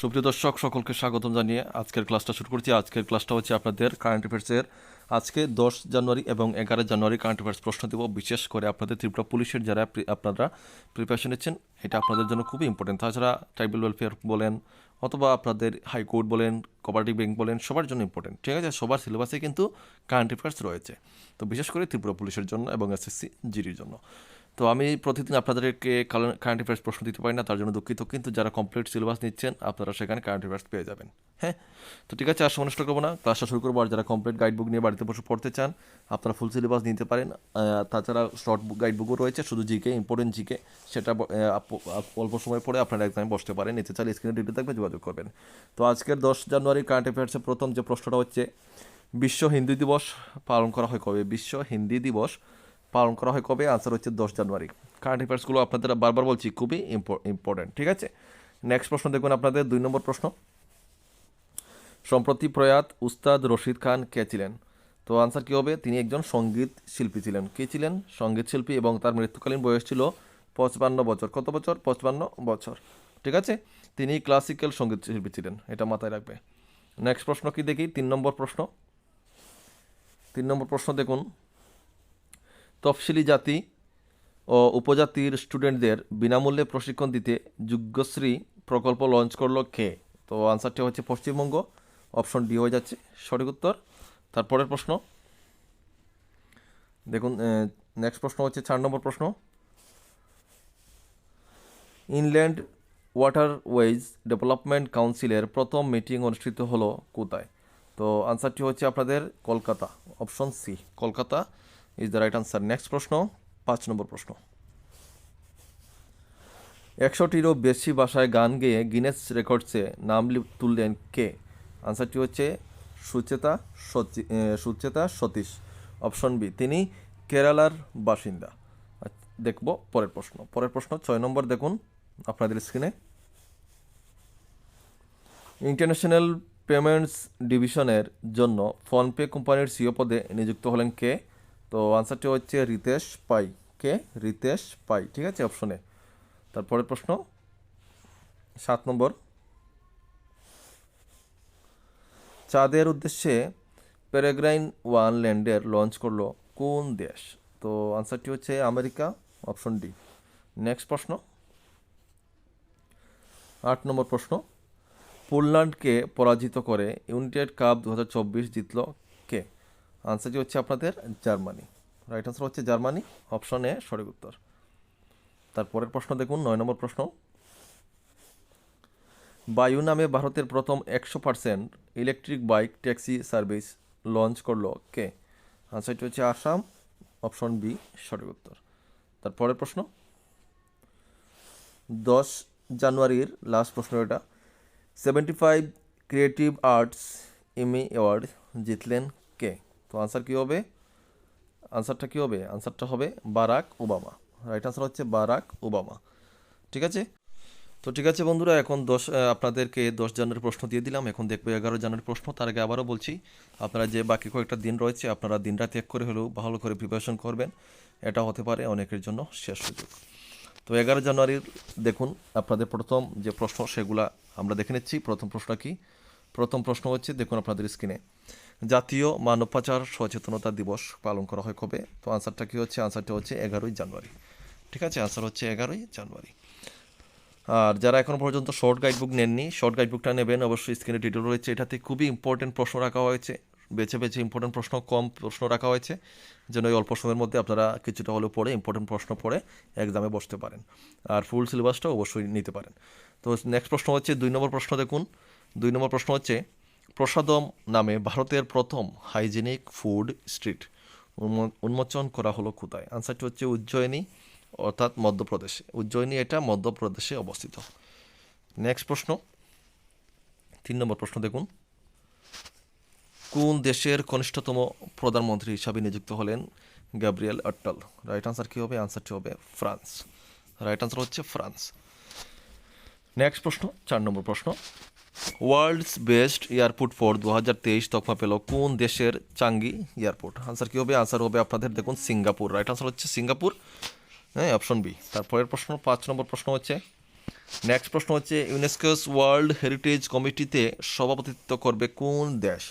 সুপ্রিয় দর্শক, সকলকে স্বাগতম জানিয়ে আজকের ক্লাসটা শুরু করছি। আজকের ক্লাসটা হচ্ছে আপনাদের কারেন্ট অ্যাফেয়ার্সের আজকে দশ জানুয়ারি এবং এগারো জানুয়ারি কারেন্ট অ্যাফেয়ার্স প্রশ্ন দেব। বিশেষ করে আপনাদের ত্রিপুরা পুলিশের যারা আপনারা প্রিপারেশন নিচ্ছেন, এটা আপনাদের জন্য খুবই ইম্পর্টেন্ট তাছাড়া ট্রাইবাল ওয়েলফেয়ার বলেন অথবা আপনাদের হাইকোর্ট বলেন কোপারেটিভ ব্যাংক বলেন, সবার জন্য ইম্পর্টেন্ট ঠিক আছে? সবার সিলেবাসে কিন্তু কারেন্ট অ্যাফেয়ার্স রয়েছে। তো বিশেষ করে ত্রিপুরা পুলিশের জন্য এবং এসএসসি জিডির জন্য। তো আমি প্রতিদিন আপনাদেরকে কারেন্ট অ্যাফেয়ার্স প্রশ্ন দিতে পারি না, তার জন্য দুঃখিত। কিন্তু যারা কমপ্লিট সিলেবাস নিচ্ছেন, আপনারা সেখানে কারেন্ট অ্যাফেয়ার্স পেয়ে যাবেন। হ্যাঁ? তো ঠিক আছে, আর সময় করব না। ক্লাসটা শুরু করব আর যারা কমপ্লিট গাইড বুক নিয়ে বাড়িতে বসে পড়তে চান, আপনারা ফুল সিলেবাস নিতে পারেন। তাছাড়া শর্ট বুক গাইড বুকও রয়েছে, শুধু জিকে ইম্পর্টেন্ট জিকে সেটা অল্প সময় পরে আপনারা এক্সামে বসতে পারেন। নিতে চাইলে স্ক্রিনে ডিটেল থাকবে, যোগাযোগ করবেন। তো আজকের দশ জানুয়ারি কারেন্ট অ্যাফেয়ার্সের প্রথম যে প্রশ্নটা হচ্ছে, বিশ্ব হিন্দি দিবস পালন করা হয় কবে? বিশ্ব হিন্দি দিবস পালন করা হয় কবে? আনসার হচ্ছে দশ জানুয়ারি। কারেন্ট অ্যাফেয়ার্সগুলো আপনাদের বারবার বলছি, খুবই ইম্পর্টেন্ট ঠিক আছে? নেক্সট প্রশ্ন দেখুন আপনাদের, দুই নম্বর প্রশ্ন। সম্প্রতি প্রয়াত উস্তাদ রশিদ খান কে ছিলেন? তো আনসার কী হবে? তিনি একজন সংগীত শিল্পী ছিলেন। কে ছিলেন? সংগীত শিল্পী এবং তার মৃত্যুকালীন বয়স ছিল পঁচপান্ন বছর। কত বছর? পঁচপান্ন বছর। ঠিক আছে? তিনি ক্লাসিক্যাল সংগীত শিল্পী ছিলেন, এটা মাথায় রাখবে। নেক্সট প্রশ্ন কি দেখি? তিন নম্বর প্রশ্ন। তিন নম্বর প্রশ্ন দেখুন। তফসিলি জাতি ও উপজাতির স্টুডেন্টদের বিনামূল্যে প্রশিক্ষণ দিতে যুগ্যশ্রী প্রকল্প লঞ্চ করল কে? তো আনসারটি হচ্ছে পশ্চিমবঙ্গ। অপশন ডি হয়ে যাচ্ছে, সঠিক উত্তর। তারপরের প্রশ্ন। দেখুন নেক্সট প্রশ্ন হচ্ছে চার নম্বর প্রশ্ন। ইনল্যান্ড ওয়াটারওয়েজ ডেভেলপমেন্ট কাউন্সিলের প্রথম মিটিং অনুষ্ঠিত হলো কোথায়? তো আনসারটি হচ্ছে আপনাদের Kolkata, option C, Kolkata. Is the right answer next প্রশ্ন, পাঁচ নম্বর প্রশ্ন। একশোটিরও বেশি ভাষায় গান গেয়ে গিনেস রেকর্ডসে নাম তুললেন কে? আনসারটি হচ্ছে সুচেতা সুচেতা সতীশ। অপশন বি তিনি কেরালার বাসিন্দা। দেখব পরের প্রশ্ন। পরের প্রশ্ন, ছয় নম্বর দেখুন আপনাদের স্ক্রিনে ইন্টারন্যাশনাল পেমেন্টস ডিভিশনের জন্য ফোনপে কোম্পানির সিও পদে নিযুক্ত হলেন কে? তো আনসারটি হচ্ছে রিতেশ পাই। কে? রিতেশ পাই, ঠিক আছে? অপশনে তারপরের প্রশ্ন? সাত নম্বর। চাঁদের উদ্দেশ্যে প্যারাগ্রাইন ওয়ান ল্যান্ডের লঞ্চ করল কোন দেশ? তো আনসারটি হচ্ছে আমেরিকা অপশন ডি নেক্সট প্রশ্ন। আট নম্বর প্রশ্ন। পোল্যান্ডকে পরাজিত করে ইউনাইটেড কাপ দু হাজার চব্বিশ জিতল আনসারটি হচ্ছে আপনাদের জার্মানি। রাইট আনসার হচ্ছে জার্মানি অপশন এ সঠিক উত্তর। তারপরের প্রশ্ন দেখুন, নয় নম্বর প্রশ্ন। বায়ু নামে ভারতের প্রথম একশো percent electric bike taxi service launch করল কে? আনসারটি হচ্ছে আসাম অপশন বি সঠিক উত্তর। তারপরের প্রশ্ন। দশ জানুয়ারির লাস্ট প্রশ্ন এটা। Seventy five creative arts Emmy award জিতলেন কে? তো আনসার কী হবে? আনসারটা কী হবে? আনসারটা হবে বারাক ওবামা রাইট আনসার হচ্ছে বারাক ওবামা ঠিক আছে? তো ঠিক আছে বন্ধুরা, এখন দশ আপনাদেরকে দশ জানুয়ারি প্রশ্ন দিয়ে দিলাম। এখন দেখব এগারো জানুয়ারি প্রশ্ন, তার আগে আবারও বলছি, আপনারা যে বাকি কয়েকটা দিন রয়েছে, আপনারা দিনরাত এক করে হলেও ভালো করে প্রিপারেশন করবেন। এটা হতে পারে অনেকের জন্য শেষ সুযোগ। তো এগারো জানুয়ারির দেখুন, আপনাদের প্রথম যে প্রশ্ন, সেগুলা আমরা দেখে নিচ্ছি। প্রথম প্রশ্ন কি? প্রথম প্রশ্ন হচ্ছে, দেখুন আপনাদের স্ক্রিনে জাতীয় মানব পাচার সচেতনতা দিবস পালন করা হয় কবে? তো আনসারটা কী হচ্ছে? আনসারটা হচ্ছে এগারোই জানুয়ারি। ঠিক আছে? আনসার হচ্ছে এগারোই জানুয়ারি। আর যারা এখনও পর্যন্ত শর্ট গাইড বুক নেননি শর্ট গাইড বুকটা নেবেন। অবশ্যই স্ক্রিনে ডিটেল রয়েছে। এটাতে খুবই ইম্পর্টেন্ট প্রশ্ন রাখা হয়েছে। বেছে বেছে ইম্পর্টেন্ট প্রশ্ন, কম প্রশ্ন রাখা হয়েছে। যেন এই অল্প সময়ের মধ্যে আপনারা কিছুটা হলেও পড়ে ইম্পর্টেন্ট প্রশ্ন পড়ে এক্সামে বসতে পারেন। আর ফুল সিলেবাসটা অবশ্যই নিতে পারেন। তো নেক্সট প্রশ্ন হচ্ছে, দুই নম্বর প্রশ্ন দেখুন। দুই নম্বর প্রশ্ন হচ্ছে প্রসাদম নামে ভারতের প্রথম হাইজেনিক ফুড স্ট্রিট। উন্মোচন করা হলো কোথায়? আনসারটি হচ্ছে উজ্জয়িনী, অর্থাৎ মধ্যপ্রদেশে। উজ্জয়িনী এটা মধ্যপ্রদেশে অবস্থিত। নেক্সট প্রশ্ন। তিন নম্বর প্রশ্ন দেখুন। কোন দেশের কনিষ্ঠতম প্রধানমন্ত্রী হিসাবে নিযুক্ত হলেন গ্যাব্রিয়েল আট্টাল? রাইট আনসার কী হবে? আনসারটি হবে ফ্রান্স। রাইট আনসার হচ্ছে ফ্রান্স। নেক্সট প্রশ্ন, চার নম্বর প্রশ্ন। ওয়ার্ল্ডস বেস্ট এয়ারপোর্ট ফর দু হাজার তেইশ তকমা পেল কোন দেশের চাঙ্গি এয়ারপোর্ট? আনসার কী হবে? আনসার হবে আপনাদের দেখুন সিঙ্গাপুর রাইট আনসার হচ্ছে সিঙ্গাপুর। হ্যাঁ অপশন বি তারপরের প্রশ্ন, পাঁচ নম্বর প্রশ্ন হচ্ছে নেক্সট প্রশ্ন হচ্ছে ইউনেস্কোস ওয়ার্ল্ড হেরিটেজ কমিটিতে সভাপতিত্ব করবে কোন দেশ?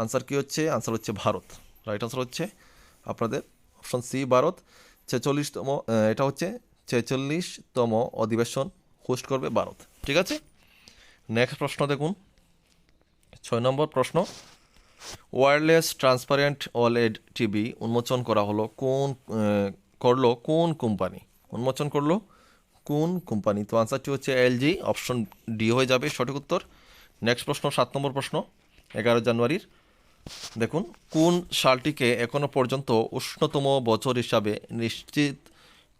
আনসার কি হচ্ছে? আনসার হচ্ছে ভারত। রাইট আনসার হচ্ছে আপনাদের অপশন সি ভারত। ছেচল্লিশতম এটা হচ্ছে ছেচল্লিশতম অধিবেশন হোস্ট করবে ভারত। ঠিক আছে? নেক্সট প্রশ্ন দেখুন। ছয় নম্বর প্রশ্ন ওয়্যারলেস ট্রান্সপারেন্ট ওলেড টিভি উন্মোচন করা হলো কোন করল কোন কোম্পানি উন্মোচন করল কোন কোম্পানি তো আনসারটি হচ্ছে এলজি অপশন ডি হয়ে যাবে সঠিক উত্তর। নেক্সট প্রশ্ন, সাত নম্বর প্রশ্ন, এগারো জানুয়ারির। দেখুন, কোন সালটিকে এখনও পর্যন্ত উষ্ণতম বছর হিসাবে নিশ্চিত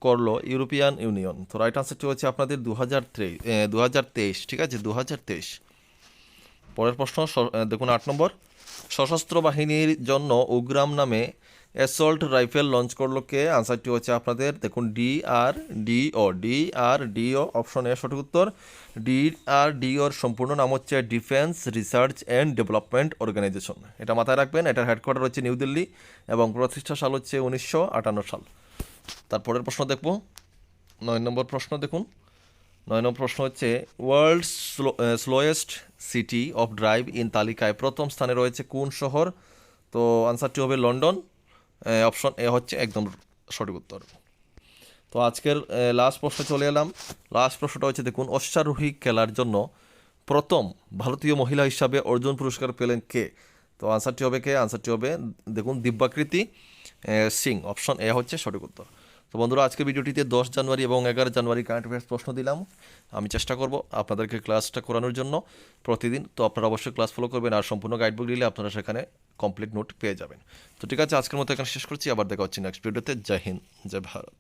করল ইউরোপিয়ান ইউনিয়ন। তো রাইট আনসারটি হচ্ছে আপনাদের দু হাজার তেইশ, ঠিক আছে? দু হাজার তেইশ। পরের প্রশ্ন দেখুন আট নম্বর। সশস্ত্র বাহিনীর জন্য উগ্রাম নামে অ্যাসল্ট রাইফেল লঞ্চ করল কে? আনসারটি হচ্ছে আপনাদের, দেখুন D R D O, D R D O option এ সঠিক উত্তর। ডি আর ডি ওর সম্পূর্ণ নাম হচ্ছে defence research and development organisation এটা মাথায় রাখবেন, এটার হেডকোয়ার্টার হচ্ছে নিউ দিল্লি এবং প্রতিষ্ঠা সাল হচ্ছে উনিশশো আটান্ন সাল। তারপরের প্রশ্ন দেখব। নয় নম্বর প্রশ্ন দেখুন। নয় নম্বর প্রশ্ন হচ্ছে world slowest city of drive in তালিকায় প্রথম স্থানে রয়েছে কোন শহর? তো আনসারটি হবে লন্ডন। অপশন এ হচ্ছে একদম সঠিক উত্তর। তো আজকের লাস্ট প্রশ্ন চলে এলাম। লাস্ট প্রশ্নটা হচ্ছে, দেখুন, অশ্বারোহী খেলার জন্য প্রথম ভারতীয় মহিলা হিসাবে অর্জুন পুরস্কার পেলেন কে? তো আনসারটি হবে কে? আনসারটি হবে, দেখুন, দিব্যাকৃতি। সিং, অপশন এ হচ্ছে সঠিক উত্তর তো বন্ধুরা, আজকের ভিডিওটিতে দশ জানুয়ারি এবং এগারো জানুয়ারি কারেন্ট অ্যাফেয়ার্স প্রশ্ন দিলাম। আমি চেষ্টা করব আপনাদেরকে ক্লাসটা করানোর জন্য প্রতিদিন। তো আপনারা অবশ্যই ক্লাস ফলো করবেন আর সম্পূর্ণ গাইডবুক দিলে আপনারা সেখানে কমপ্লিট নোট পেয়ে যাবেন। তো ঠিক আছে, আজকের মতো এখানে শেষ করছি। আবার দেখা হচ্ছে নেক্সট ভিডিওতে জয় হিন্দ, জয় ভারত।